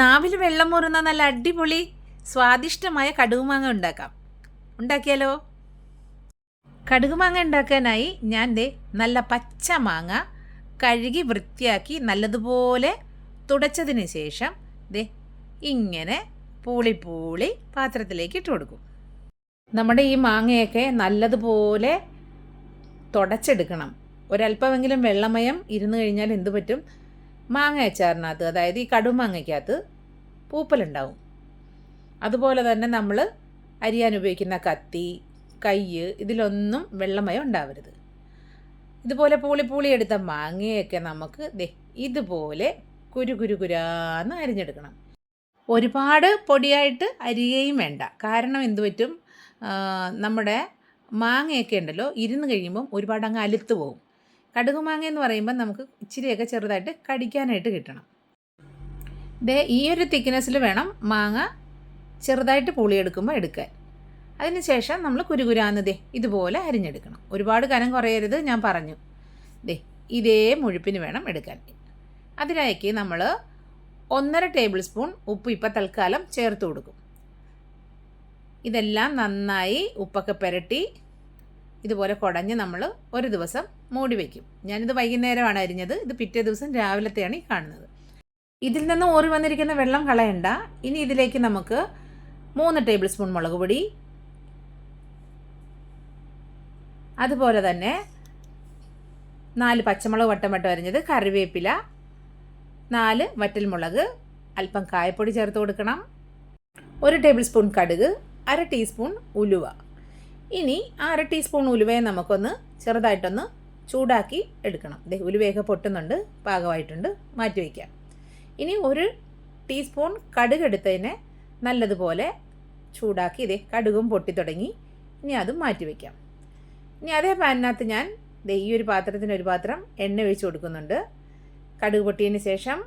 നാവിൽ വെള്ളം മുറുന്ന നല്ല അടിപൊളി സ്വാദിഷ്ടമായ കടുകുമാങ്ങ ഉണ്ടാക്കാം. ഉണ്ടാക്കിയാലോ? കടുകുമാങ്ങ ഉണ്ടാക്കാനായി ഞാൻ ദേ നല്ല പച്ച മാങ്ങ കഴുകി വൃത്തിയാക്കി നല്ലതുപോലെ തുടച്ചതിന് ശേഷം ദേ ഇങ്ങനെ പൂളി പൂളി പാത്രത്തിലേക്ക് ഇട്ട് കൊടുക്കും. നമ്മുടെ ഈ മാങ്ങയൊക്കെ നല്ലതുപോലെ തുടച്ചെടുക്കണം. ഒരല്പമെങ്കിലും വെള്ളമയം ഇരുന്ന് കഴിഞ്ഞാൽ എന്തു പറ്റും? മാങ്ങ അച്ചാറിനകത്ത് അതായത് ഈ കടുമാങ്ങയ്ക്കകത്ത് പൂപ്പലുണ്ടാവും. അതുപോലെ തന്നെ നമ്മൾ അരിയാൻ ഉപയോഗിക്കുന്ന കത്തി കയ്യ് ഇതിലൊന്നും വെള്ളമയം ഉണ്ടാവരുത്. ഇതുപോലെ പൂളി പൂളി എടുത്ത മാങ്ങയൊക്കെ നമുക്ക് ദേ ഇതുപോലെ കുരു കുരു കുരാന്ന് അരിഞ്ഞെടുക്കണം. ഒരുപാട് പൊടിയായിട്ട് അരിയുകയും വേണ്ട. കാരണം എന്തു പറ്റും? നമ്മുടെ മാങ്ങയൊക്കെ ഉണ്ടല്ലോ ഇരുന്ന് കഴിയുമ്പം ഒരുപാട് അങ്ങ് അലുത്ത് പോകും കടുക് മാങ്ങ എന്ന് പറയുമ്പോൾ നമുക്ക് ഇച്ചിരിയൊക്കെ ചെറുതായിട്ട് കടിക്കാനായിട്ട് കിട്ടണം. ദേ ഈ ഒരു തിക്നെസ്സിൽ വേണം മാങ്ങ ചെറുതായിട്ട് പുളിയെടുക്കുമ്പോൾ എടുക്കാൻ. അതിനുശേഷം നമ്മൾ കുരുകുരാന്നതേ ഇതുപോലെ അരിഞ്ഞെടുക്കണം. ഒരുപാട് കനം കുറയരുത് ഞാൻ പറഞ്ഞു. ദേ ഇതേ മുഴുപ്പിന് വേണം എടുക്കാൻ. അതിലേക്ക് നമ്മൾ ഒന്നര ടേബിൾ സ്പൂൺ ഉപ്പ് ഇപ്പം തൽക്കാലം ചേർത്ത് കൊടുക്കും. ഇതെല്ലാം നന്നായി ഉപ്പൊക്കെ പുരട്ടി ഇതുപോലെ കുടഞ്ഞ് നമ്മൾ ഒരു ദിവസം മൂടി വയ്ക്കും ഞാനിത് വൈകുന്നേരമാണ് അരിഞ്ഞത്. ഇത് പിറ്റേ ദിവസം രാവിലത്തെയാണ് ഈ കാണുന്നത്. ഇതിൽ നിന്ന് ഓറി വന്നിരിക്കുന്ന വെള്ളം കളയണ്ട. ഇനി ഇതിലേക്ക് നമുക്ക് മൂന്ന് ടേബിൾ സ്പൂൺ മുളക് പൊടി. അതുപോലെ തന്നെ നാല് പച്ചമുളക് വട്ടം വട്ടം അരിഞ്ഞത് കറിവേപ്പില. നാല് വറ്റൽമുളക്. അല്പം കായപ്പൊടി ചേർത്ത് കൊടുക്കണം. ഒരു ടേബിൾ സ്പൂൺ കടുക്. അര ടീസ്പൂൺ ഉലുവ. ഇനി അര ടീസ്പൂൺ ഉലുവയെ നമുക്കൊന്ന് ചെറുതായിട്ടൊന്ന് ചൂടാക്കി എടുക്കണം. ഉലുവയൊക്കെ പൊട്ടുന്നുണ്ട് പാകമായിട്ടുണ്ട് മാറ്റി വയ്ക്കാം ഇനി ഒരു ടീസ്പൂൺ കടുക് എടുത്തതിനെ നല്ലതുപോലെ ചൂടാക്കി ഇതേ കടുകും പൊട്ടി തുടങ്ങി. ഇനി അതും മാറ്റി വയ്ക്കാം ഇനി അതേ പാനിനകത്ത് ഞാൻ ദേ ഈ ഒരു പാത്രത്തിന് ഒരു പാത്രം എണ്ണ ഒഴിച്ച് കൊടുക്കുന്നുണ്ട്. കടുക് പൊട്ടിയതിന് ശേഷം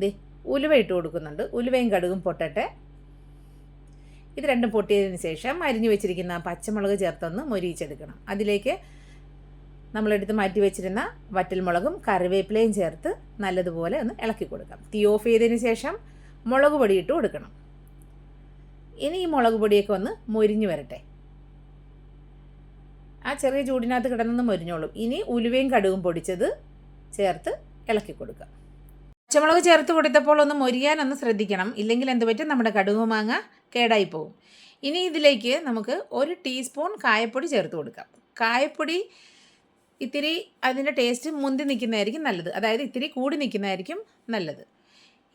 ദേ ഉലുവ ഇട്ട് കൊടുക്കുന്നുണ്ട്. ഉലുവയും കടുകും പൊട്ടട്ടെ. ഇത് രണ്ടും പൊട്ടിയതിന് ശേഷം അരിഞ്ഞു വെച്ചിരിക്കുന്ന പച്ചമുളക് ചേർത്തൊന്ന് മൊരിയിച്ചെടുക്കണം. അതിലേക്ക് നമ്മളെടുത്ത് മാറ്റി വെച്ചിരുന്ന വറ്റൽമുളകും കറിവേപ്പിലയും ചേർത്ത് നല്ലതുപോലെ ഒന്ന് ഇളക്കി കൊടുക്കാം. തീ ഓഫ് ചെയ്തതിന് ശേഷം മുളക് പൊടി ഇട്ട് കൊടുക്കണം. ഇനി ഈ മുളക് പൊടിയൊക്കെ ഒന്ന് മൊരിഞ്ഞു വരട്ടെ. ആ ചെറിയ ചൂടിനകത്ത് കിടന്നൊന്ന് മൊരിഞ്ഞോളും. ഇനി ഉലുവയും കടുകും പൊടിച്ചത് ചേർത്ത് ഇളക്കി കൊടുക്കുക പച്ചമുളക് ചേർത്ത് കൊടുത്തപ്പോൾ ഒന്ന് മൊരിയാനൊന്ന് ശ്രദ്ധിക്കണം. ഇല്ലെങ്കിൽ എന്ത് പറ്റും? നമ്മുടെ കടുക് മാങ്ങ കേടായി പോകും. ഇനി ഇതിലേക്ക് നമുക്ക് ഒരു ടീസ്പൂൺ കായപ്പൊടി ചേർത്ത് കൊടുക്കാം. കായപ്പൊടി ഇത്തിരി അതിന്റെ ടേസ്റ്റ് മുന്തി നിൽക്കുന്നതായിരിക്കും നല്ലത്. അതായത് ഇത്തിരി കൂടി നിൽക്കുന്നതായിരിക്കും നല്ലത്.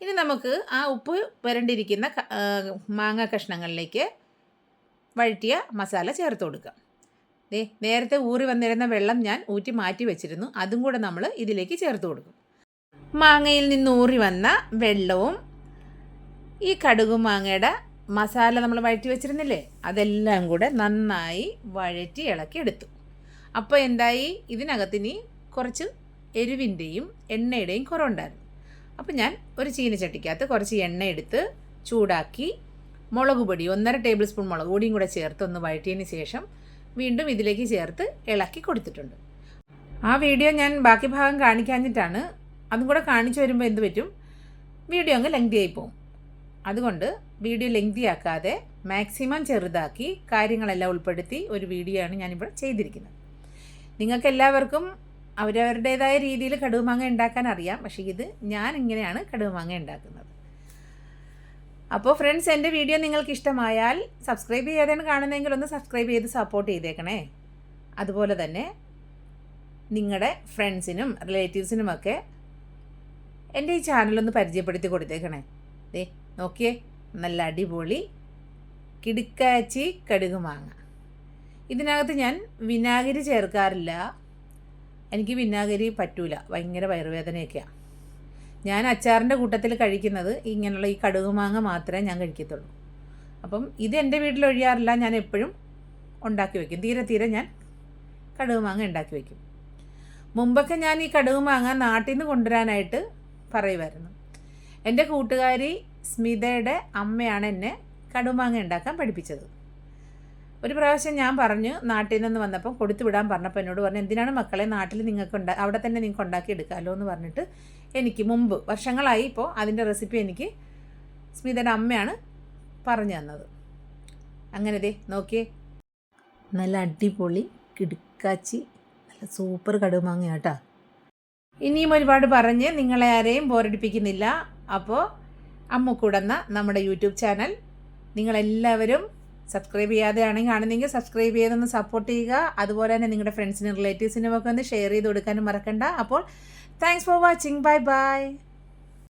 ഇനി നമുക്ക് ആ ഉപ്പ് വരണ്ടിരിക്കുന്ന മാങ്ങ കഷ്ണങ്ങളിലേക്ക് വഴറ്റിയ മസാല ചേർത്ത് കൊടുക്കാം. ദേ നേരത്തെ ഊറി വന്നിരുന്ന വെള്ളം ഞാൻ ഊറ്റി മാറ്റി വെച്ചിരുന്നു. അതും കൂടെ നമ്മൾ ഇതിലേക്ക് ചേർത്ത് കൊടുക്കും. മാങ്ങയിൽ നിന്ന് ഊറി വന്ന വെള്ളവും ഈ കടുക് മാങ്ങയുടെ മസാല നമ്മൾ വഴറ്റി വെച്ചിരുന്നില്ലേ? അതെല്ലാം കൂടെ നന്നായി വഴറ്റി ഇളക്കി എടുത്തു. അപ്പോൾ എന്തായി? ഇതിനകത്തിനി കുറച്ച് എരിവിന്റെയും എണ്ണയുടെയും കുറവുണ്ടായിരുന്നു അപ്പോൾ ഞാൻ ഒരു ചീനച്ചട്ടിക്കകത്ത് കുറച്ച് എണ്ണ എടുത്ത് ചൂടാക്കി മുളക് പൊടി ഒന്നര ടേബിൾ സ്പൂൺ മുളക് പൊടിയും കൂടെ ചേർത്ത് ഒന്ന് വഴറ്റിയതിന് ശേഷം വീണ്ടും ഇതിലേക്ക് ചേർത്ത് ഇളക്കി കൊടുത്തിട്ടുണ്ട്. ആ വീഡിയോ ഞാൻ ബാക്കി ഭാഗം കാണിക്കാഞ്ഞിട്ടാണ്. അതും കൂടെ കാണിച്ചു വരുമ്പോൾ എന്ത് പറ്റും? വീഡിയോ അങ്ങ് ലെങ്തി ആയി പോകും അതുകൊണ്ട് വീഡിയോ ലെങ്തി ആക്കാതെ മാക്സിമം ചെറുതാക്കി കാര്യങ്ങളെല്ലാം ഉൾപ്പെടുത്തി ഒരു വീഡിയോ ആണ് ഞാനിവിടെ ചെയ്തിരിക്കുന്നത്. നിങ്ങൾക്ക് എല്ലാവർക്കും അവരവരുടേതായ രീതിയിൽ കടുകുമാങ്ങ ഉണ്ടാക്കാൻ അറിയാം. പക്ഷേ ഇത് ഞാൻ ഇങ്ങനെയാണ് കടുകുമാങ്ങ ഉണ്ടാക്കുന്നത്. അപ്പോൾ ഫ്രണ്ട്സ് എന്റെ വീഡിയോ നിങ്ങൾക്ക് ഇഷ്ടമായാൽ സബ്സ്ക്രൈബ് ചെയ്യാതെയാണ് കാണുന്നതെങ്കിൽ ഒന്ന് സബ്സ്ക്രൈബ് ചെയ്ത് സപ്പോർട്ട് ചെയ്തേക്കണേ. അതുപോലെ തന്നെ നിങ്ങളുടെ ഫ്രണ്ട്സിനും റിലേറ്റീവ്സിനുമൊക്കെ എന്റെ ഈ ചാനലൊന്ന് പരിചയപ്പെടുത്തി കൊടുത്തേക്കണേ. ദേ നോക്കിയേ നല്ല അടിപൊളി കിടുക്കാച്ചി കടുക് മാങ്ങ ഇതിനകത്ത് ഞാൻ വിനാഗിരി ചേർക്കാറില്ല. എനിക്ക് വിനാഗിരി പറ്റൂല. ഭയങ്കര വയറുവേദനയൊക്കെയാണ് ഞാൻ അച്ചാറിന്റെ കൂട്ടത്തിൽ കഴിക്കുന്നത് ഇങ്ങനെയുള്ള ഈ കടുക് മാങ്ങ മാത്രമേ ഞാൻ കഴിക്കത്തുള്ളൂ. അപ്പം ഇത് എന്റെ വീട്ടിൽ ഒഴിയാറില്ല. ഞാൻ എപ്പോഴും ഉണ്ടാക്കി വയ്ക്കും തീരെ തീരെ ഞാൻ കടുക് മാങ്ങ ഉണ്ടാക്കി വയ്ക്കും മുമ്പൊക്കെ ഞാൻ ഈ കടുക് മാങ്ങ നാട്ടിൽ നിന്ന് കൊണ്ടുവരാനായിട്ട് പറയുമായിരുന്നു. എന്റെ കൂട്ടുകാരി സ്മിതയുടെ അമ്മയാണ് എന്നെ കടുമാങ്ങ ഉണ്ടാക്കാൻ പഠിപ്പിച്ചത്. ഒരു പ്രാവശ്യം ഞാൻ പറഞ്ഞു നാട്ടിൽ നിന്ന് വന്നപ്പം കൊടുത്തു വിടാൻ പറഞ്ഞപ്പോൾ എന്നോട് പറഞ്ഞു എന്തിനാണ് മക്കളെ നാട്ടിൽ നിങ്ങൾക്ക് ഉണ്ടാ അവിടെ തന്നെ നിങ്ങൾക്ക് ഉണ്ടാക്കി എടുക്കാമല്ലോ എന്ന് പറഞ്ഞിട്ട് എനിക്ക് മുമ്പ് വർഷങ്ങളായി ഇപ്പോൾ അതിന്റെ റെസിപ്പി എനിക്ക് സ്മിതയുടെ അമ്മയാണ് പറഞ്ഞു തന്നത്. അങ്ങനെ ദേ നോക്കിയേ. നല്ല അടിപൊളി കിടുക്കാച്ചി നല്ല സൂപ്പർ കടുമാങ്ങ കേട്ടോ ഇനിയും ഒരുപാട് പറഞ്ഞ് നിങ്ങളെ ആരെയും ബോറടിപ്പിക്കുന്നില്ല. അപ്പോൾ അമ്മുക്കുടന്ന നമ്മുടെ യൂട്യൂബ് ചാനൽ. നിങ്ങളെല്ലാവരും സബ്സ്ക്രൈബ് ചെയ്യാതെയാണെങ്കിൽ കാണുന്നെങ്കിൽ സബ്സ്ക്രൈബ് ചെയ്തൊന്ന് സപ്പോർട്ട് ചെയ്യുക. അതുപോലെ തന്നെ നിങ്ങളുടെ ഫ്രണ്ട്സിനും റിലേറ്റീവ്സിനും ഒക്കെ ഒന്ന് ഷെയർ ചെയ്ത് കൊടുക്കാനും മറക്കണ്ട. അപ്പോൾ thanks for watching bye bye